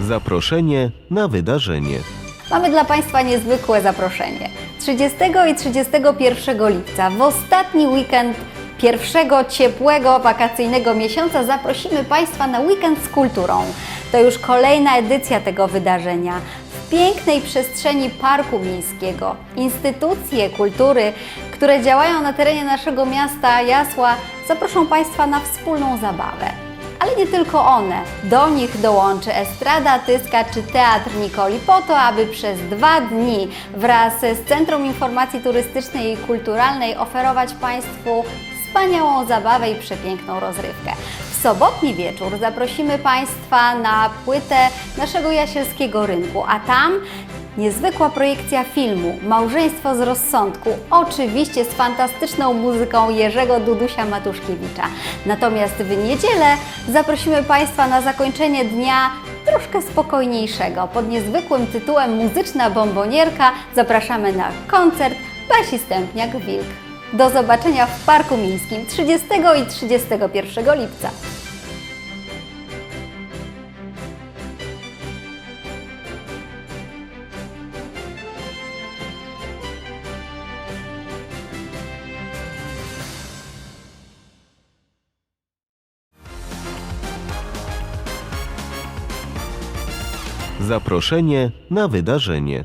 Zaproszenie na wydarzenie. Mamy dla Państwa niezwykłe zaproszenie. 30 i 31 lipca, w ostatni weekend pierwszego ciepłego wakacyjnego miesiąca, zaprosimy Państwa na weekend z kulturą. To już kolejna edycja tego wydarzenia. W pięknej przestrzeni Parku Miejskiego instytucje kultury, które działają na terenie naszego miasta Jasła, zaproszą Państwa na wspólną zabawę. Ale nie tylko one. Do nich dołączy Estrada Tyska czy Teatr Nikoli po to, aby przez dwa dni wraz z Centrum Informacji Turystycznej i Kulturalnej oferować Państwu wspaniałą zabawę i przepiękną rozrywkę. W sobotni wieczór zaprosimy Państwa na płytę naszego jasielskiego rynku, a tam Niezwykła projekcja filmu Małżeństwo z rozsądku, oczywiście z fantastyczną muzyką Jerzego Dudusia Matuszkiewicza. Natomiast w niedzielę zaprosimy Państwa na zakończenie dnia troszkę spokojniejszego. Pod niezwykłym tytułem Muzyczna Bombonierka zapraszamy na koncert Basi Stępniak-Wilk. Do zobaczenia w Parku Miejskim 30 i 31 lipca. Zaproszenie na wydarzenie.